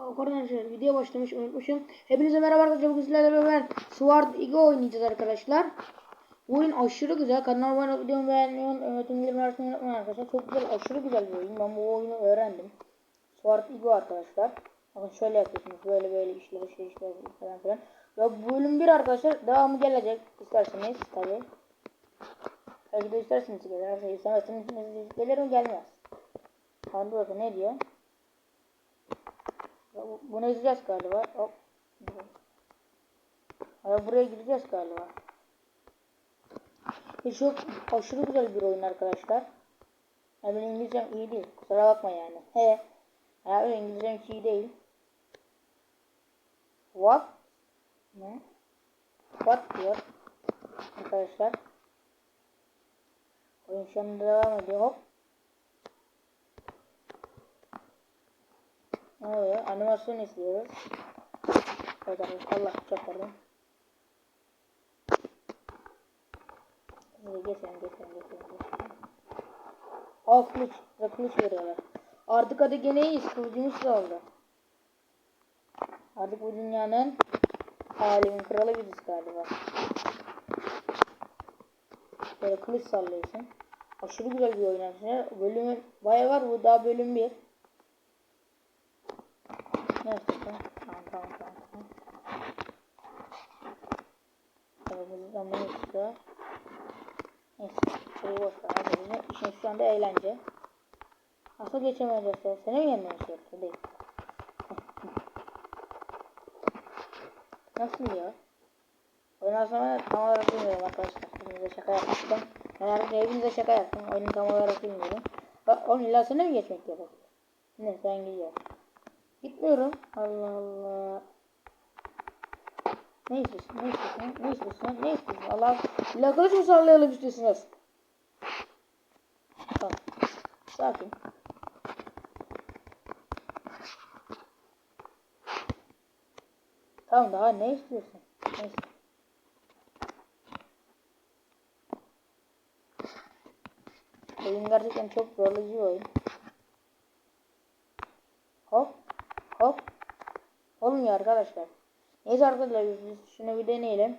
arkadaşlar video başlamış unutmuşum. Hepinize merhaba arkadaşlar. Bugün sizlerle beraber Sword Ego oynayacağız arkadaşlar. Bu oyun aşırı güzel. Kanalıma abone olup videomu beğenmeyi unutmayın. arkadaşlar. Çok güzel, aşırı güzel bir oyun. Ben bu oyunu öğrendim. Sword Ego arkadaşlar. Bakın şöyle yapıyorsunuz. Böyle böyle işler, şey işler falan filan. Ve bölüm bir arkadaşlar. Devamı gelecek. isterseniz tabi. Belki de isterseniz gelir. İstemezseniz gelir mi gelmez. Hadi bakın ne diyor. Bunu izleyeceğiz galiba. Hop. Ya buraya gideceğiz galiba. E çok aşırı güzel bir oyun arkadaşlar. Ya benim İngilizcem iyi değil. Kusura bakma yani. He. Ya öyle İngilizcem hiç iyi değil. What? Ne? What diyor. Arkadaşlar. Oyun şu anda devam ediyor. Hop. Ne oluyor? Animasyon izliyoruz. Arkadaşlar. Allah çok pardon. Hadi geçelim geçelim geçelim. geçelim. Aa kılıç. Ve kılıç veriyorlar. Artık hadi gene iyiyiz. Kılıcımız da oldu. Artık bu dünyanın alemin kralı biziz galiba. Böyle kılıç sallıyorsun. Aşırı güzel bir oyun arkadaşlar. Bölümü bayağı var. Bu daha bölüm 1. Neyse tamam. Tamam tamam tamam. tamam. Tabii bu zaman istiyor. Neyse. Şeyi boş ver. Bizim işin şu anda eğlence. Nasıl geçemeyeceğiz? Seni mi yenmeye çalışıyor? Değil. Nasıl ya? Oyundan sonra tam olarak bilmiyorum arkadaşlar. Hepinize şaka yapmıştım. Ben artık hepinize şaka yaptım. Oyunu tam olarak bilmiyorum. Bak onun illa sana mı geçmek gerekiyor? Ne sen gidiyor. Gitmiyorum. Allah Allah. Ne istiyorsun? Ne istiyorsun? Ne istiyorsun? Ne istiyorsun? Allah kılıç mı sallayalım istiyorsunuz? Tamam. Sakin. Tamam daha ne istiyorsun? Neyse. Oyun gerçekten çok zorlayıcı bir oyun. Hop. Hop. Olmuyor arkadaşlar. Neyse arkadaşlar biz şunu bir deneyelim.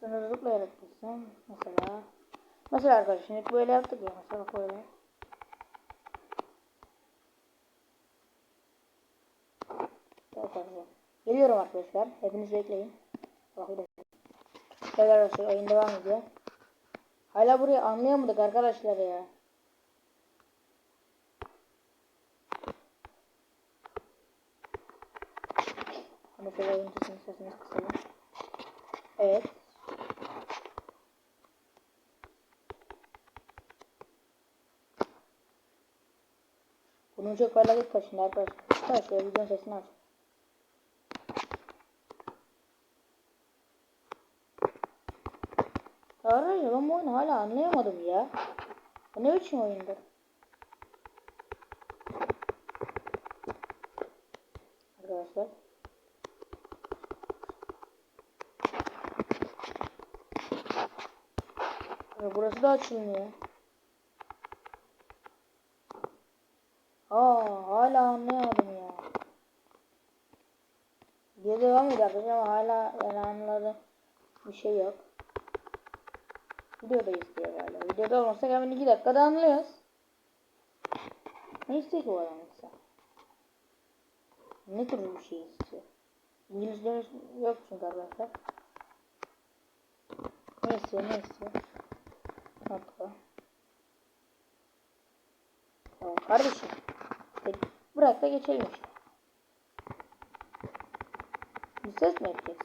Şunu zıplayarak gitsin. Mesela. Mesela arkadaşlar şimdi böyle yaptık ya. Mesela böyle. Geliyorum arkadaşlar. Hepiniz bekleyin. Bak bir dakika. Evet arkadaşlar oyun devam ediyor. Hala burayı anlayamadık arkadaşlar ya. Mesela oyun sesini kısalım. Evet. Bunun çok parlak kaçında arkadaşlar. Arkadaşlar videonun sesini aç. Arkadaşlar ben bu oyunu hala anlayamadım ya. Bu ne biçim oyundur? Arkadaşlar. Ya burası da açılmıyor. Aa hala anlayamadım ya. Diye devam ediyor ama hala yani anladım. Bir şey yok. Videodayız diyor galiba. Videoda olmasa hemen 2 dakikada anlıyoruz. Ne istiyor ki bu adam yoksa? Ne tür bir şey istiyor? İngilizce yok çünkü arkadaşlar. Ne istiyor istiyor? Nokta. Tamam kardeşim. Bırak da geçelim işte. Bir ses mi yapacağız?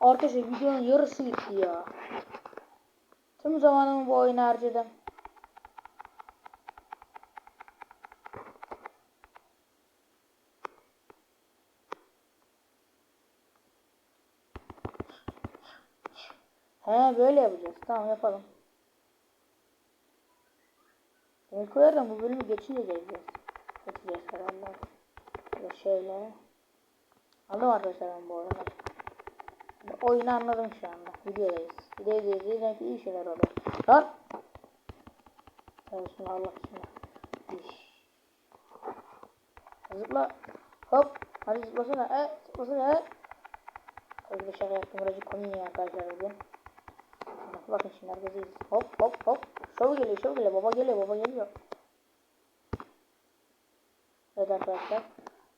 Arkadaşlar videonun yarısı gitti ya. Tüm zamanımı bu oyuna harcadım. He böyle yapacağız. Tamam yapalım. Demek olarak bu bölümü geçince geleceğiz. Geçeceğiz herhalde. Şöyle şöyle. Aldım arkadaşlar ben bu arada. Oyunu anladım şu anda. Videodayız. Videodayız. Demek ki iyi şeyler oluyor. Lan! Şimdi Allah şimdi. İş. Zıpla. Hop. Hadi zıplasana. E, zıplasana. E. Bir şaka yaptım. Birazcık komik ya arkadaşlar bugün. Bak- Bakın şimdi izlesin. Hop hop hop. Şov geliyor şov geliyor. Baba geliyor baba geliyor. Evet arkadaşlar.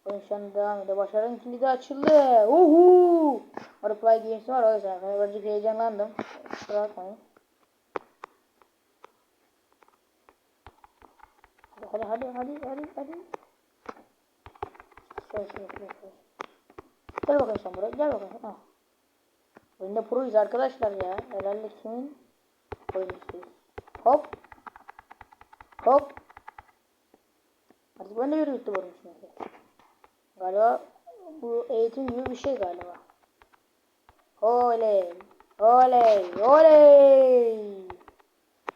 Oyun şu anda devam ediyor. Başarının kilidi açıldı. Uhu. Reply Games var o yüzden. Ben birazcık heyecanlandım. Kusura bakmayın. Hadi hadi hadi hadi hadi. Şöyle şöyle şöyle. Gel bakayım sen buraya. Gel bakayım. Ha. Oyunda proyuz arkadaşlar ya. Herhalde kimin oyuncusuyuz. Hop. Hop. Artık ben de bir youtuber'ım şimdi. Galiba bu eğitim gibi bir şey galiba. Oley. Oley. Oley.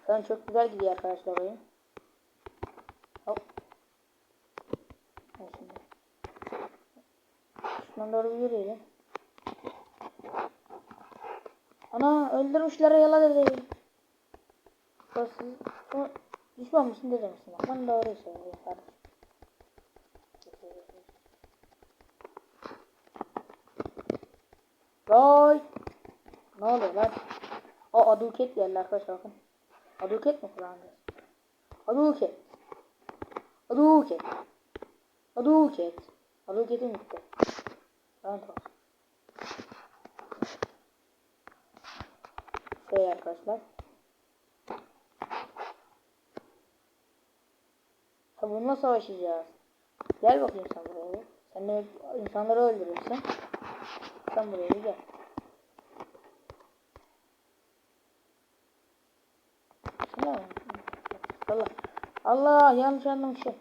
Şu an çok güzel gidiyor arkadaşlar oyun. Hop. Şimdi. Şundan doğru bir yürüyelim. Ana öldürmüşler yala dedi. Burası o düşman mısın dedi misin? Ben doğruyu söylüyorum kardeşim. Vay. Ne oluyor lan? O aduket geldi arkadaşlar bakın. Aduket mi kullanacağız? Aduket. Aduket. Aduket. Aduketim gitti. Tamam tamam. Şey arkadaşlar. Ha bununla savaşacağız. Gel bakayım sen buraya. Sen de insanları öldürürsün. Sen buraya gel. Allah. Allah yanlış anlamışım.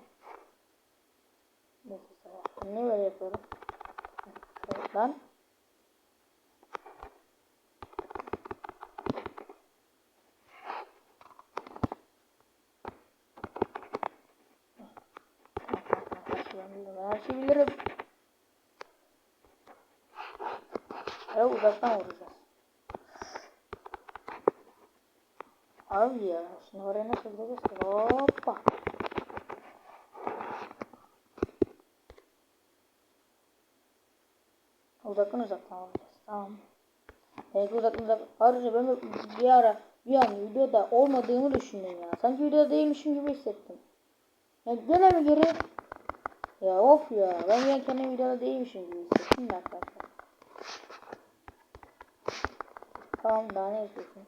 Neyse. Ne böyle yapıyorum? Ben Ya uzaktan vuracağız. Abi ya şimdi oraya nasıl gideceğiz ki? Hoppa. Uzaktan uzaktan vuracağız. Tamam. Belki uzaktan uzaktan. Ayrıca ben bir ara bir an videoda olmadığımı düşündüm ya. Sanki videoda değilmişim gibi hissettim. Ya gene mi geri? Ya of ya. Ben ya kendim videoda değilmişim gibi hissettim de arkadaşlar. Tamam daha ne istiyorsun?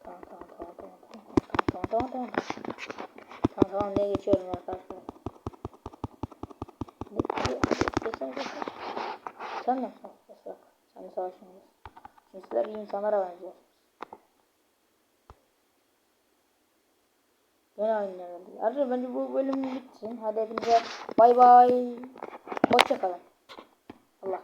Tamam tamam tamam tamam tamam tamam tamam tamam tamam tamam ne geçiyorum arkadaşlar. Ne, geçen geçen. Sen de sen, sen, de savaşmıyoruz. Çünkü sizler iyi insanlara benziyorsunuz. Yine aynı geldi. Arkadaşlar bence bu bölüm bitsin. Hadi hepinize bay bay. Hoşçakalın. Allah.